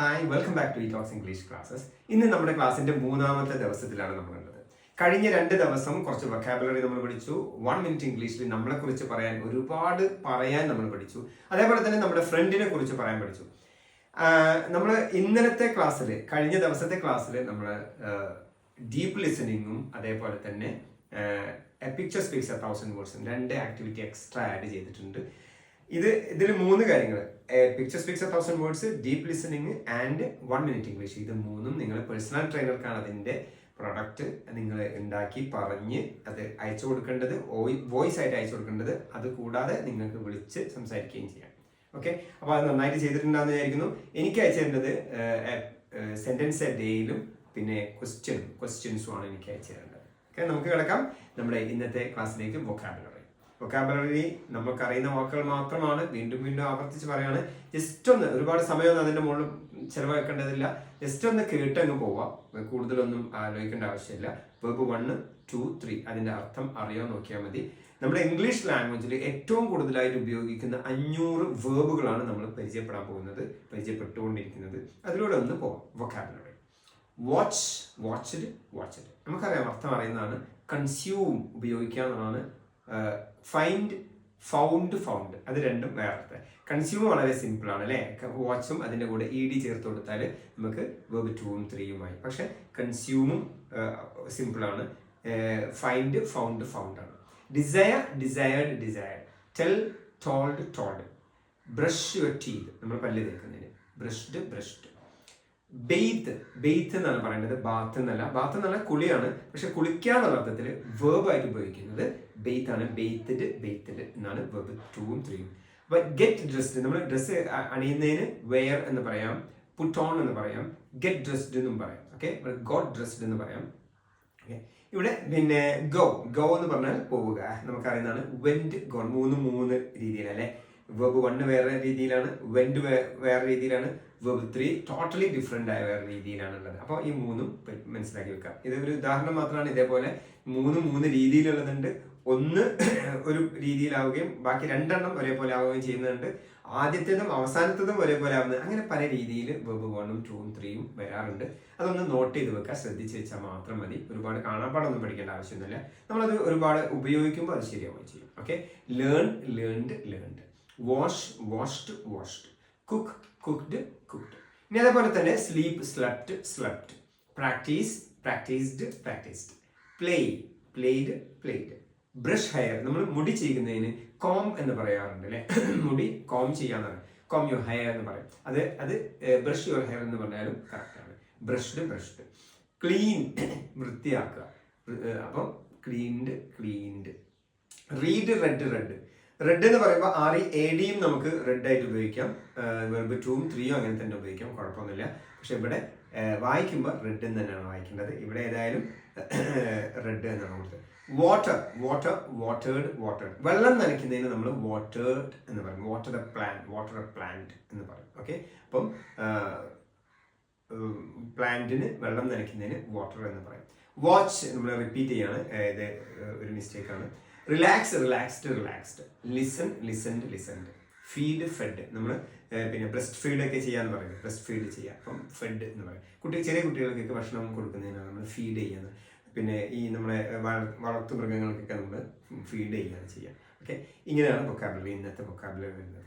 Hi welcome back to E talks English classes ഇന്ന് നമ്മുടെ ക്ലാസ്സിന്റെ മൂന്നാമത്തെ ദിവസത്തിലാണ് നമ്മൾ ഉള്ളത് കഴിഞ്ഞ രണ്ട് ദിവസം കുറച്ച് വൊക്കാബുലറി നമ്മൾ പഠിച്ചു. വൺ മിനിറ്റ് ഇംഗ്ലീഷിൽ നമ്മളെ കുറിച്ച് പറയാൻ ഒരുപാട് പറയാൻ നമ്മൾ പഠിച്ചു. അതേപോലെ തന്നെ നമ്മുടെ ഫ്രണ്ടിനെ കുറിച്ച് പറയാൻ പഠിച്ചു. നമ്മൾ ഇന്നലത്തെ ക്ലാസ്സിൽ കഴിഞ്ഞ ദിവസത്തെ ക്ലാസ്സിൽ നമ്മൾ ഡീപ്പ് ലിസണിങ്ങും അതേപോലെ തന്നെ a picture speaks a thousand വേർഡ്സും രണ്ട് ആക്ടിവിറ്റി എക്സ്ട്രാ ആഡ് ചെയ്തിട്ടുണ്ട്. ഇത് ഇതിൽ മൂന്ന് കാര്യങ്ങൾ picture speaks thousand words deep listening and one minute English ഇത് മൂന്നും നിങ്ങൾ പേഴ്സണൽ ട്രെയിനർക്കാണ് അതിന്റെ പ്രൊഡക്റ്റ് നിങ്ങൾ ഉണ്ടാക്കി പറഞ്ഞ് അത് അയച്ചു കൊടുക്കേണ്ടത് വോയിസ് ആയിട്ട് അയച്ചു കൊടുക്കേണ്ടത് അത് കൂടാതെ നിങ്ങൾക്ക് വിളിച്ച് സംസാരിക്കുകയും ചെയ്യാം. ഓക്കെ അപ്പോൾ അത് നന്നായിട്ട് ചെയ്തിട്ടുണ്ടെന്ന് വിചാരിക്കുന്നു. എനിക്ക് അയച്ചു തരേണ്ടത് സെന്റൻസ് എ ഡേയിലും പിന്നെ ക്വസ്റ്റ്യൻ ക്വസ്റ്റ്യൻസും ആണ് എനിക്ക് അയച്ചു തരേണ്ടത്. ഓക്കെ നമുക്ക് കിടക്കാം. നമ്മുടെ ഇന്നത്തെ ക്ലാസ്സിലേക്ക് വൊക്കാബുലറി വൊക്കാബുലറി നമുക്കറിയുന്ന വാക്കുകൾ മാത്രമാണ്. വീണ്ടും വീണ്ടും ആവർത്തിച്ച് പറയാണ്. ജസ്റ്റ് ഒന്ന് ഒരുപാട് സമയമൊന്നും അതിന്റെ മുകളിൽ ചിലവാക്കേണ്ടതില്ല. ജസ്റ്റ് ഒന്ന് കേട്ടങ്ങ് പോവാം. കൂടുതലൊന്നും ആലോചിക്കേണ്ട ആവശ്യമില്ല. വെബ് വണ്ണ് ടു ത്രീ അതിന്റെ അർത്ഥം അറിയാൻ നോക്കിയാൽ മതി. നമ്മുടെ ഇംഗ്ലീഷ് ലാംഗ്വേജിൽ ഏറ്റവും കൂടുതലായിട്ട് ഉപയോഗിക്കുന്ന അഞ്ഞൂറ് വേർബുകളാണ് നമ്മൾ പരിചയപ്പെടാൻ പോകുന്നത് പരിചയപ്പെട്ടുകൊണ്ടിരിക്കുന്നത്. അതിലൂടെ ഒന്ന് പോവാം. വൊക്കാബുലറി വാച്ച് വാച്ച്ഡ് വാച്ച്ഡ് നമുക്കറിയാം അർത്ഥം അറിയുന്നതാണ്. കൺസ്യൂം ഉപയോഗിക്കുക ഫൈൻഡ് ഫൗണ്ട് ഫൗണ്ട് അത് രണ്ടും വേറെ കൺസ്യൂമർ വളരെ സിമ്പിൾ ആണ് അല്ലേ? വാച്ചും അതിന്റെ കൂടെ ഇ ഡി ചേർത്ത് കൊടുത്താൽ നമുക്ക് വെബ് ടൂവും ത്രീയുമായി പക്ഷെ കൺസ്യൂമും സിമ്പിൾ ആണ്. ഫൈൻഡ് ഫൗണ്ട് ഫൗണ്ട് ആണ്. Desire desired desire tell told told brush teeth നമ്മൾ പല്ല് തേക്കുന്നതിന്. ബ്രഷ്ഡ് ബ്രഷ്ഡ് ബെയ്ത്ത് ബെയ്ത്ത് എന്നാണ് പറയുന്നത്. ബാത്ത് എന്നല്ല. ബാത്ത് എന്നല്ല കുളിയാണ്. പക്ഷെ കുളിക്കുക എന്നുള്ള അർത്ഥത്തിൽ വേർബ് ആയിട്ട് ഉപയോഗിക്കുന്നത് ബെയ്ത്ത് ആണ്. ബെയ്ത്തഡ് ബെയ്ത്തഡ് എന്നാണ് വേർബ് ടൂവും ത്രീയും ഗെറ്റ് ഡ്രസ്ഡ് നമ്മൾ ഡ്രസ്സ് അണിയുന്നതിന് വെയർ എന്ന് പറയാം. പുട്ട് ഓൺ എന്ന് പറയാം. ഗെറ്റ് ഡ്രസ്ഡ് എന്നും പറയാം. ഓക്കെ ഗോഡ് ഡ്രസ്ഡ് എന്ന് പറയാം. ഓക്കെ ഇവിടെ പിന്നെ ഗോ ഗോ എന്ന് പറഞ്ഞാൽ പോവുക. നമുക്കറിയുന്നതാണ് വെന്റ് ഗോൺ മൂന്ന് മൂന്ന് രീതിയിലല്ലേ? വെബ് വണ്ണ് വേറെ രീതിയിലാണ് വെൻഡ് വേറെ രീതിയിലാണ് വെബ് ത്രീ ടോട്ടലി ഡിഫറെന്റ് ആയ വേറെ രീതിയിലാണ് ഉള്ളത് അപ്പോൾ ഈ മൂന്നും മനസ്സിലാക്കി വെക്കാം. ഇത് ഒരു ഉദാഹരണം മാത്രമാണ്. ഇതേപോലെ മൂന്ന് മൂന്ന് രീതിയിലുള്ളതുണ്ട്. ഒന്ന് ഒരു രീതിയിലാവുകയും ബാക്കി രണ്ടെണ്ണം ഒരേപോലെ ആവുകയും ചെയ്യുന്നുണ്ട്. ആദ്യത്തേതും അവസാനത്തേതും ഒരേപോലെ ആവുന്നത് അങ്ങനെ പല രീതിയിൽ വെബ് വണ്ണും ടൂവും ത്രീയും വരാറുണ്ട്. അതൊന്ന് നോട്ട് ചെയ്ത് വെക്കുക. ശ്രദ്ധിച്ച് വെച്ചാൽ മാത്രം മതി. ഒരുപാട് കാണാപ്പാടൊന്നും പഠിക്കേണ്ട ആവശ്യമൊന്നുമില്ല. നമ്മളത് ഒരുപാട് ഉപയോഗിക്കുമ്പോൾ അത് ശരിയാവുകയും ചെയ്യും. Okay learn learned learned wash washed washed cook cooked cooked ഇനി അതേപോലെ തന്നെ sleep slept slept practise practised practised play played played brush hair നമ്മൾ മുടി ചെയ്യുന്നതിന് കോം എന്ന് പറയാറുണ്ട് അല്ലെ? മുടി കോം ചെയ്യാന്നാണ്. കോം യുവർ ഹെയർ എന്ന് പറയും. അത് അത് ബ്രഷ് യുവർ ഹെയർ എന്ന് പറഞ്ഞാലും കറക്റ്റാണ് ബ്രഷ്ഡ് ബ്രഷ്ഡ് ക്ലീൻ വൃത്തിയാക്കുക. അപ്പം cleaned cleaned read read read read എന്ന് പറയുമ്പോൾ ആർ ഇ എ ഡിയും നമുക്ക് റെഡ് ആയിട്ട് ഉപയോഗിക്കാം. വെർബ് ടൂവും ത്രീയും അങ്ങനെ തന്നെ ഉപയോഗിക്കാം. കുഴപ്പമൊന്നുമില്ല. പക്ഷെ ഇവിടെ വായിക്കുമ്പോൾ റെഡ് എന്ന് തന്നെയാണ് വായിക്കേണ്ടത്. ഇവിടെ ഏതായാലും റെഡ് എന്നാണ് കൊടുത്തത്. വാട്ടർ വാട്ടർ വാട്ടേഡ് വാട്ടേഡ് വെള്ളം നനയ്ക്കുന്നതിന് നമ്മൾ വാട്ടേഡ് എന്ന് പറയും. Water a plant water a plant എന്ന് പറയും. ഓക്കെ അപ്പം പ്ലാന്റിന് വെള്ളം നനയ്ക്കുന്നതിന് വാട്ടർ എന്ന് പറയും. വാച്ച് നമ്മൾ റിപ്പീറ്റ് ചെയ്യാണ്. ഇത് ഒരു മിസ്റ്റേക്ക് ആണ്. Relax relaxed relaxed listen listened listened feed fed നമ്മൾ പിന്നെ ബ്രസ്റ്റ് ഫീഡ് ഒക്കെ ചെയ്യാന്ന് പറയും. ബ്രസ്റ്റ് ഫീഡ് ചെയ്യുക അപ്പം ഫെഡ് എന്ന് പറയും. കുട്ടി ചെറിയ കുട്ടികൾക്കൊക്കെ ഭക്ഷണം കൊടുക്കുന്നതിനാണ് നമ്മൾ ഫീഡ് ചെയ്യുന്നത്. പിന്നെ ഈ നമ്മളെ വളർത്തു മൃഗങ്ങൾക്കൊക്കെ നമ്മൾ ഫീഡ് ചെയ്യുകയാണ് ചെയ്യുക. ഓക്കെ ഇങ്ങനെയാണ് പൊക്കാബിലറി ഇന്നത്തെ പൊക്കാബിലറി വരുന്നത്.